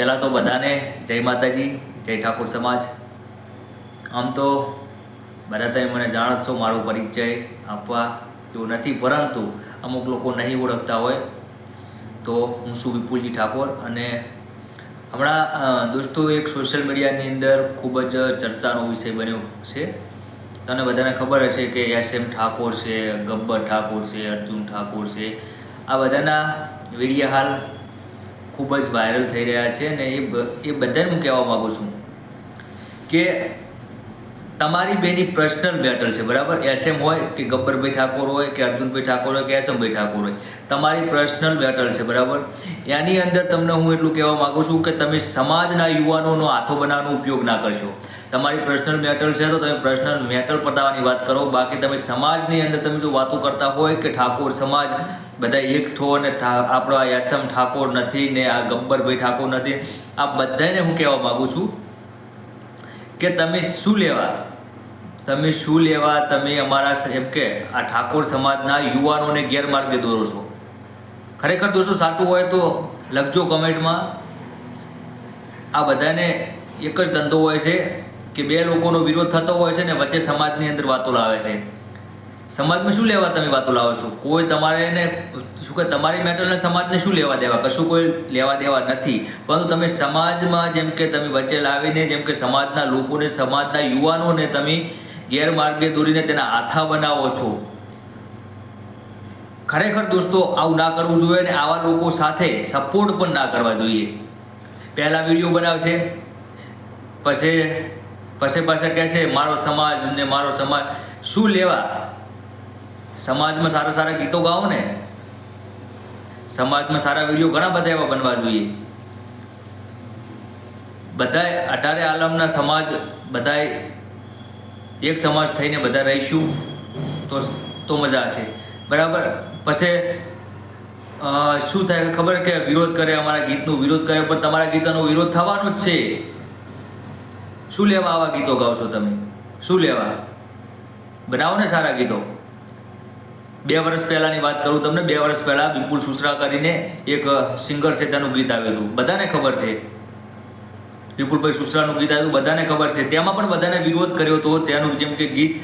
પહેલાં તો બધાને જય માતાજી, જય ઠાકોર સમાજ. આમ તો બધા તમે મને જાણો છો, મારો પરિચય આપવા એવું નથી, પરંતુ અમુક લોકો નહીં ઓળખતા હોય તો હું છું વિપુલજી ઠાકોર અને હમણાં દોસ્તો, એક સોશિયલ મીડિયાની અંદર ખૂબ જ ચર્ચાનો વિષય બન્યો છે. તને બધાને ખબર હશે કે એસ એમ ઠાકોર છે, ગબ્બર ઠાકોર છે, અર્જુન ઠાકોર છે. આ બધાના વિડીયા હાલ ખૂબ જ વાયરલ થઈ રહ્યા છે અને એ એ બધાને હું કહેવા માગું છું કે તમારી બેની પર્સનલ બેટલ છે, બરાબર? એસએમ હોય કે ગબ્બરભાઈ ઠાકોર હોય કે અર્જુનભાઈ ઠાકોર હોય કે એસએમભાઈ ઠાકોર હોય, તમારી પર્સનલ બેટલ છે, બરાબર? એની અંદર તમને હું એટલું કહેવા માગું છું કે તમે સમાજના યુવાનોનો હાથો બનાવવાનો ઉપયોગ ના કરશો. તમારી પર્સનલ મેટલ છે તો તમે પર્સનલ મેટલ પતાવવાની વાત કરો. બાકી તમે સમાજની અંદર તમે જો વાતો કરતા હોય કે ઠાકોર સમાજ બધા એક થો અને આપણો આ યશમ ઠાકોર નથી ને આ ગબ્બરભાઈ ઠાકોર નથી. આ બધાને હું કહેવા માગું છું કે તમે શું લેવા? તમે શું લેવા? તમે અમારા એમ કે આ ઠાકોર સમાજના યુવાનોને ગેરમાર્ગે દોરો છો. ખરેખર દોસ્તો સાચું હોય તો લખજો કમેન્ટમાં. આ બધાને એક જ ધંધો હોય છે કે બે લોકોનો વિરોધ થતો હોય છે ને વચ્ચે સમાજની અંદર વાતો લાવે છે. સમાજમાં શું લેવા તમે વાતો લાવો છો? કોઈ તમારે એને, શું કે તમારી મેટરને સમાજને શું લેવા દેવા? કશું કોઈ લેવા દેવા નથી. પરંતુ તમે સમાજમાં જેમ કે તમે વચ્ચે લાવીને, જેમ કે સમાજના લોકોને, સમાજના યુવાનોને તમે ગેરમાર્ગે દોરીને તેના આથા બનાવો છો. ખરેખર દોસ્તો, આવું ના કરવું જોઈએ અને આવા લોકો સાથે સપોર્ટ પણ ના કરવા જોઈએ. પહેલાં વીડિયો બનાવશે. પછી પછી પાછા કહે છે મારો સમાજ ને મારો સમાજ શું લેવા? સમાજમાં સારા સારા ગીતો ગાઓ ને, સમાજમાં સારા વીડિયો ઘણા બધા એવા બનવા જોઈએ. બધાય અઢારે આલમના સમાજ, બધાય એક સમાજ થઈને બધા રહીશું, તો તો મજા હશે. બરાબર? પછી શું થાય ખબર કે વિરોધ કરે અમારા ગીતનો, વિરોધ કરે, પણ તમારા ગીતોનો વિરોધ થવાનો જ છે. શું લેવા આવા ગીતો ગાવશો તમે? શું લેવા? બનાવો ને સારા ગીતો. બે વર્ષ પહેલાંની વાત કરું તમને, બે વર્ષ પહેલાં વિપુલ સુસરા કરીને એક સિંગર છે તેનું ગીત આવ્યું હતું. બધાને ખબર છે? વિપુલભાઈ સુસરાનું ગીત આવ્યું બધાને ખબર છે? તેમાં પણ બધાને વિરોધ કર્યો હતો તેનું જેમ કે ગીત,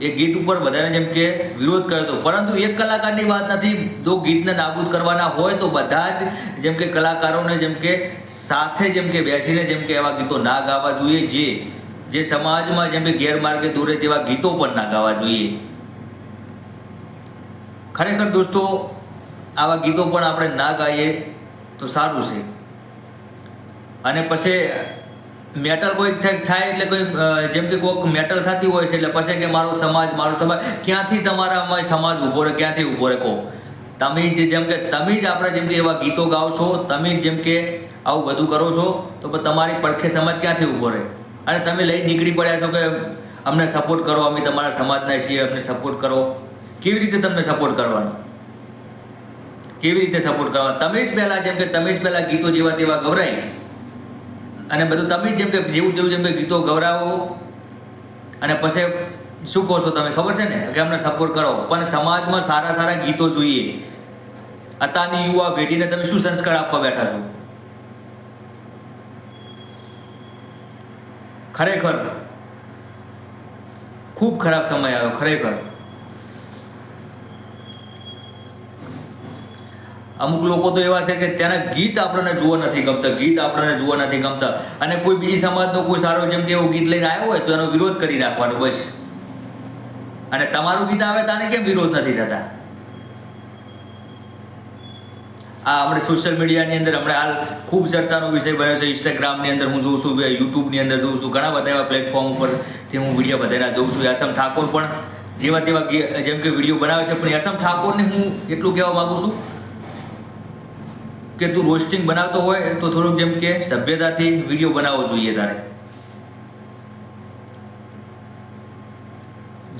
એ ગીત ઉપર બધાને જેમ કે વિરોધ કર્યો હતો પરંતુ એક કલાકારની વાત નથી, જો ગીતને નાબૂદ કરવાના હોય તો બધા જ જેમ કે કલાકારોને જેમ કે સાથે જેમ કે બેસીને જેમ કે એવા ગીતો ના ગાવા જોઈએ, જે જે સમાજમાં જેમ કે ગેરમાર્ગે દોરે તેવા ગીતો પણ ના ગાવા જોઈએ. ખરેખર દોસ્તો, આવા ગીતો પણ આપણે ના ગાઈએ તો સારું છે. અને પછી મેટલ કોઈ થાય એટલે કોઈ જેમ કે કોઈક મેટલ થતી હોય છે એટલે પછી કે મારો સમાજ મારો સમાજ, ક્યાંથી તમારા સમાજ ઊભો રહે, ક્યાંથી ઊભો રહે કહો? તમે જ જેમ કે, તમે જ આપણે જેમ કે એવા ગીતો ગાઓ છો, તમે જેમ કે આવું બધું કરો છો, તો તમારી પડખે સમાજ ક્યાંથી ઊભો રહે? અને તમે લઈ નીકળી પડ્યા છો કે અમને સપોર્ટ કરો, અમે તમારા સમાજના છીએ, અમને સપોર્ટ કરો. કેવી રીતે તમને સપોર્ટ કરવાનો? કેવી રીતે સપોર્ટ કરવાનો? તમે જ પહેલાં જેમ કે તમે જ પહેલાં ગીતો જેવા તેવા ગવરાય અને બધું તમે જ જેમ કે જેવું તેવું જેમ કે ગીતો ગવરાવો અને પછી શું કહો છો તમે? ખબર છે ને? કે અમને સપોર્ટ કરો. પણ સમાજમાં સારા સારા ગીતો જોઈએ. અત્યારની યુવા પેઢીને તમે શું સંસ્કાર આપવા બેઠા છો? ખરેખર. ખૂબ ખરાબ સમય આવ્યો, ખરેખર. અમુક લોકો તો એવા છે કે ત્યાંના ગીત આપણને જોવા નથી ગમતા, ગીત આપણને જોવા નથી ગમતા. અને કોઈ બીજી સમાજનો કોઈ સારો જેમ કે એવું ગીત લઈને આવ્યો હોય તો એનો વિરોધ કરી નાખવાનો બસ. અને તમારું ગીત આવે તાને કેમ વિરોધ નથી થતા? આ આપણે સોશિયલ મીડિયાની અંદર હમણાં હાલ ખૂબ ચર્ચાનો વિષય બન્યો છે. ઇન્સ્ટાગ્રામની અંદર હું જોઉં છું યુટ્યુબની અંદર જોઉં છું, ઘણા બધા એવા પ્લેટફોર્મ ઉપરથી હું વીડિયો બધાના જોઉં છું. યશમ ઠાકોર પણ જેવા તેવા જેમ કે વીડિયો બનાવે છે, પણ યશમ ઠાકોરને હું એટલું કહેવા માગું છું કે તું રોસ્ટિંગ બનાવતો હોય, તો થોડુંક જેમ કે સભ્યતાથી વીડિયો બનાવવો જોઈએ તારે.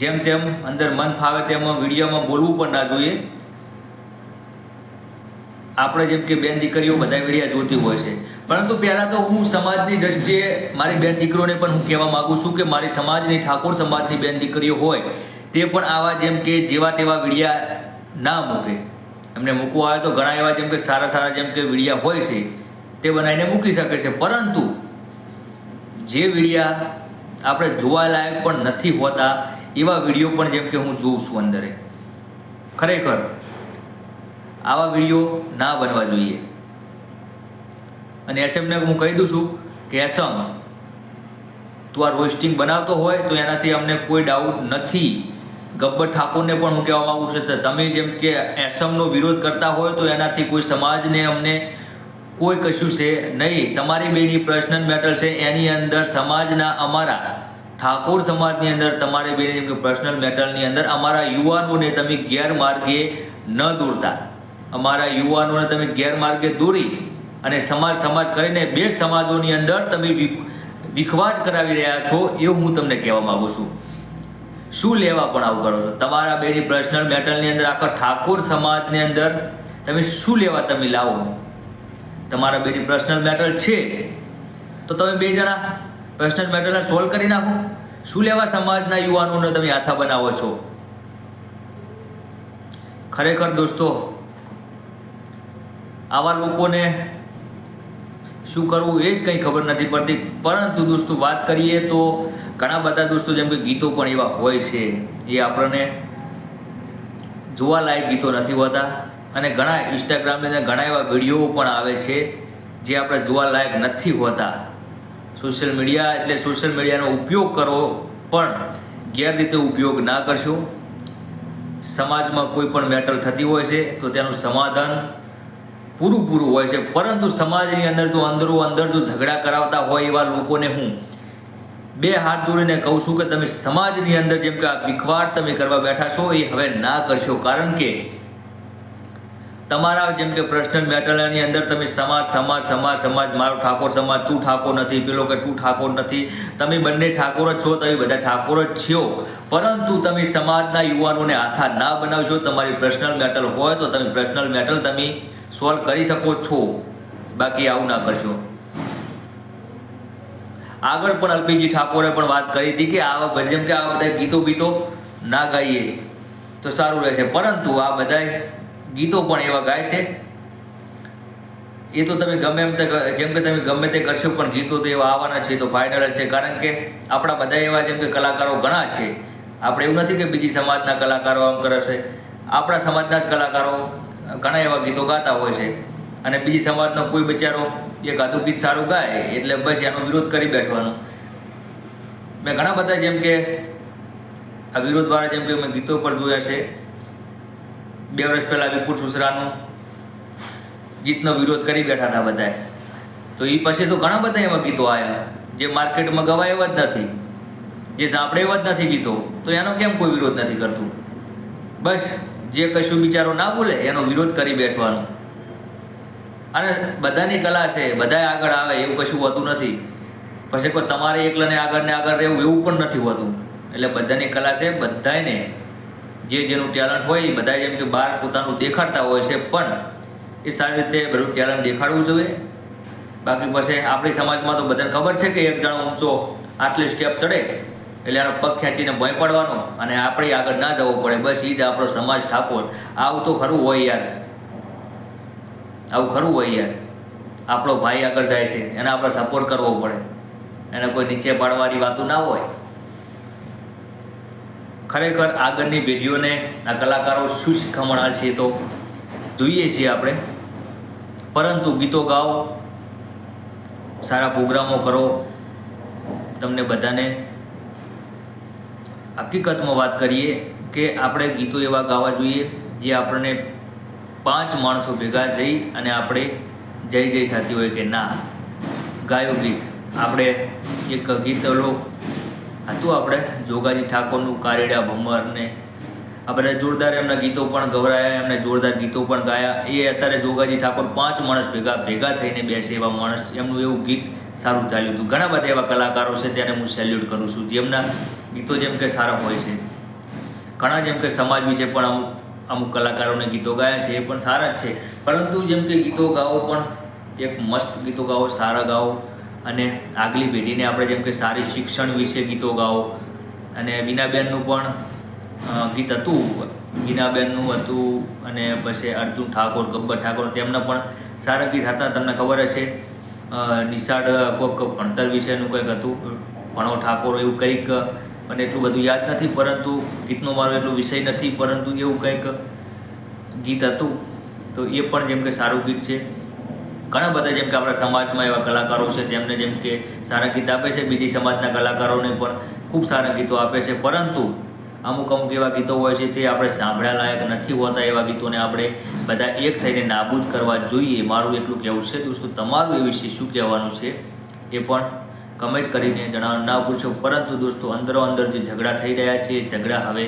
જેમ તેમ અંદર મન ફાવે તેમ વિડીયોમાં બોલવું પણ ના જોઈએ. આપણે જેમ કે બેન દીકરીઓ બધા વિડીયા જોતી હોય છે. પરંતુ પહેલાં તો હું સમાજની દ્રષ્ટિએ મારી બેન દીકરીઓને પણ હું કહેવા માગું છું કે મારી સમાજની ઠાકોર સમાજની બેન દીકરીઓ હોય, તે પણ આવા જેમ કે જેવા તેવા વિડીયા ના મૂકે. એમને મૂકવા આવે તો ઘણા એવા જેમ કે સારા સારા જેમ કે વીડિયા હોય છે, તે બનાવીને મૂકી શકે છે. પરંતુ જે વીડિયા આપણે જોવા લાયક પણ નથી હોતા, એવા વીડિયો પણ જેમ કે હું જોઉં છું અંદરે. ખરેખર આવા વીડિયો ના બનવા જોઈએ. અને એસએમને હું કહી દઉં છું કે એસમ તું આ રોસ્ટિંગ બનાવતો હોય તો એનાથી અમને કોઈ ડાઉટ નથી. ગબ્બર ઠાકોરને પણ હું કહેવા માગું છું કે તમે જેમ કે એસમનો વિરોધ કરતા હોય તો એનાથી કોઈ સમાજને અમને કોઈ કશું છે નહીં. તમારી બેની પર્સનલ મેટર છે, એની અંદર સમાજના અમારા ઠાકોર સમાજની અંદર તમારી બેની જેમ કે પર્સનલ મેટરની અંદર અમારા યુવાનોને તમે ગેરમાર્ગે ન દોરતા. અમારા યુવાનોને તમે ગેરમાર્ગે દોરી અને સમાજ સમાજ કરીને બે સમાજોની અંદર તમે વિખ- વિખવાટ કરાવી રહ્યા છો, એવું હું તમને કહેવા માગું છું. શું લેવા પણ આવું કરો છો? તમારા બેની પર્સનલ મેટરની અંદર આખા ઠાકોર સમાજની અંદર તમે શું લેવા તમે લાવો? તમારા બેની પર્સનલ મેટર છે. તો તમે બે જણા પર્સનલ મેટરને સોલ્વ કરી નાખો. શું લેવા સમાજના યુવાનોને તમે આથા બનાવો છો? ખરેખર દોસ્તો, આવા લોકોને શું કરવું એ જ કંઈ ખબર નથી પડતી. પરંતુ દોસ્તો, વાત કરીએ તો ઘણા બધા દોસ્તો, જેમ કે ગીતો પણ એવા હોય છે, એ આપણને જોવાલાયક ગીતો નથી હોતા. અને ઘણા ઇન્સ્ટાગ્રામની અંદર ઘણા એવા વીડિયો પણ આવે છે, જે આપણે જોવાલાયક નથી હોતા. સોશિયલ મીડિયા, એટલે સોશિયલ મીડિયાનો ઉપયોગ કરો, પણ ગેરરીતે ઉપયોગ ના કરશો. સમાજમાં કોઈ પણ મેટર થતી હોય છે, તો તેનું સમાધાન પૂરું પૂરું હોય છે. પરંતુ સમાજની અંદર જો અંદરો અંદર જો ઝઘડા કરાવતા હોય એવા લોકોને હું બે હાથ જોડીને કહું છું કે તમે સમાજની અંદર જેમ કે આ વિખવાડ તમે કરવા બેઠા છો, એ હવે ના કરશો. કારણ કે તમારા જેમ કે પર્સનલ મેટરની અંદર તમે સમાજ સમાજ સમાજ સમાજ, મારો ઠાકોર સમાજ, તું ઠાકોર નથી, પેલો કે તું ઠાકોર નથી, તમે બંને ઠાકોર જ છો, તમે બધા ઠાકોર જ છો. પરંતુ તમે સમાજના યુવાનોને આથા ના બનાવશો, તમારી પર્સનલ મેટલ હોય તો તમે પર્સનલ મેટલ તમે સોલ્વ કરી શકો છો. બાકી આવું ના કરશો. આગળ પણ અલ્પીજી ઠાકોરે પણ વાત કરી હતી કે આવા જેમ કે આ બધા ગીતો ગીતો ના ગાઈએ, તો સારું રહેશે. પરંતુ આ બધા ગીતો પણ એવા ગાય છે. એ તો તમે ગમે એમ તે જેમ કે તમે ગમે તે કરશો પણ ગીતો તો એવા આવવાના છે તો ફાઇનલ છે. કારણ કે આપણા બધા એવા જેમ કે કલાકારો ઘણા છે. આપણે એવું નથી કે બીજી સમાજના કલાકારો આમ કરે છે. આપણા સમાજના જ કલાકારો ઘણા એવા ગીતો ગાતા હોય છે. અને બીજી સમાજનો કોઈ બિચારો એક આધું ગીત સારું ગાય એટલે બસ એનો વિરોધ કરી બેઠવાનો મેં ઘણા બધા જેમ કે આ વિરોધવાળા જેમ કે મેં ગીતો પર જોયા છે. બે વર્ષ પહેલાં વિપુલ સુસરાનું ગીતનો વિરોધ કરી બેઠા હતા બધાએ. તો એ પછી તો ઘણા બધા એવા ગીતો આવ્યા જે માર્કેટમાં ગવાય એવા જ નથી. જે સાંભળે એવા જ નથી ગીતો. તો એનો કેમ કોઈ વિરોધ નથી કરતું? બસ, જે કશું બિચારો ના બોલે, એનો વિરોધ કરી બેસવાનો. અને બધાની કલા છે બધા આગળ આવે, એવું કશું હોતું નથી. પછી કોઈ તમારે એકલાને આગળ ને આગળ રહેવું, એવું પણ નથી હોતું. એટલે બધાની કલા છે બધાને જે જેનું ટેલેન્ટ હોય, એ બધા જેમ કે બહાર પોતાનું દેખાડતા હોય છે, પણ એ સારી રીતે બધું ટેલેન્ટ દેખાડવું જોઈએ. બાકી પછી આપણી સમાજમાં તો બધાને ખબર છે કે એક જણો ઊંચો આટલી સ્ટેપ ચડે, એટલે આનો પગ ખેંચીને ભય પડવાનો અને આપણે આગળ ના જવું પડે. બસ એ જ આપણો સમાજ ઠાકોર. આવું તો ખરું હોય યાર. આવું ખરું હોય યાર. આપણો ભાઈ આગળ જાય છે, એને આપણે સપોર્ટ કરવો પડે. એને કોઈ નીચે પાડવાની વાતો ના હોય. ખરેખર આગળની પેઢીઓને આ કલાકારો શું શીખમણ છે તો જોઈએ છીએ આપણે. પરંતુ ગીતો ગાઓ, સારા પ્રોગ્રામો કરો, તમને બધાને હકીકતમાં વાત કરીએ કે આપણે ગીતો એવા ગાવા જોઈએ જે આપણને પાંચ માણસો ભેગા જઈ અને આપણે જય જય થતી હોય કે ના. ગાયું ગીત. આપણે એક ગીત ઓલો હતું આપણે, જોગાજી ઠાકોરનું કારેડા ભમર ને. આ બધા જોરદાર એમના ગીતો પણ ગવરાયા એમને જોરદાર ગીતો પણ ગાયા. એ અત્યારે જોગાજી ઠાકોર પાંચ માણસ ભેગા ભેગા થઈને બેસે એવા માણસ. એમનું એવું ગીત સારું ચાલ્યું હતું. ઘણા બધા એવા કલાકારો છે, તેને હું સેલ્યુટ કરું છું. જેમના ગીતો જેમ કે સારા હોય છે. ઘણા જેમ કે સમાજ વિશે પણ અમુક અમુક કલાકારોને ગીતો ગાયા છે, એ પણ સારા જ છે. પરંતુ જેમ કે ગીતો ગાઓ પણ, એક મસ્ત ગીતો ગાઓ, સારા ગાઓ. અને આગલી પેઢીને આપણે જેમ કે સારી શિક્ષણ વિશે ગીતો ગાઓ. અને બીનાબેનનું પણ ગીત હતું. બીનાબેનનું હતું અને પછી અર્જુન ઠાકોર, ગબ્બર ઠાકોર તેમના પણ સારા ગીત હતા, તમને ખબર હશે. નિશાળ કોઈક ભણતર વિશેનું કંઈક હતું. ભણો ઠાકોર એવું કંઈક, મને એટલું બધું યાદ નથી, પરંતુ ગીતનો મારો એટલો વિષય નથી, પરંતુ એવું કંઈક ગીત હતું. તો એ પણ જેમ કે સારું ગીત છે. ઘણા બધા જેમ કે આપણા સમાજમાં એવા કલાકારો છે તેમને જેમ કે સારા ગીત આપે છે, બીજી સમાજના કલાકારોને પણ ખૂબ સારા ગીતો આપે છે. પરંતુ અમુક અમુક એવા ગીતો હોય છે, તે આપણે સાંભળ્યા લાયક નથી હોતા. એવા ગીતોને આપણે બધા એક થઈને નાબૂદ કરવા જોઈએ. મારું એટલું કહેવું છે દોસ્તો, તમારું એ વિશે શું કહેવાનું છે એ પણ કમેન્ટ કરીને જણાવવાનું ના ભૂલશો. પરંતુ દોસ્તો, અંદરો અંદર જે ઝઘડા થઈ રહ્યા છે, એ ઝઘડા હવે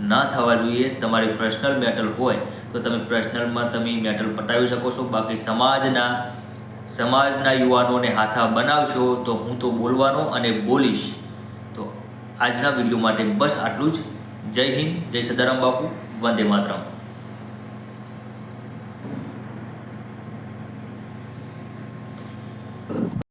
ના થવા જોઈએ, તમારી પર્સનલ મેટલ હોય, તો તમે પર્સનલમાં તમે મેટલ પતાવી શકો છો. બાકી સમાજના સમાજના યુવાનોને હાથા બનાવશો તો હું તો બોલવાનો અને બોલીશ. તો આજના વીડિયો માટે બસ આટલું જ. જય હિન્દ, જય સદારામ બાપુ, વંદે માતરમ.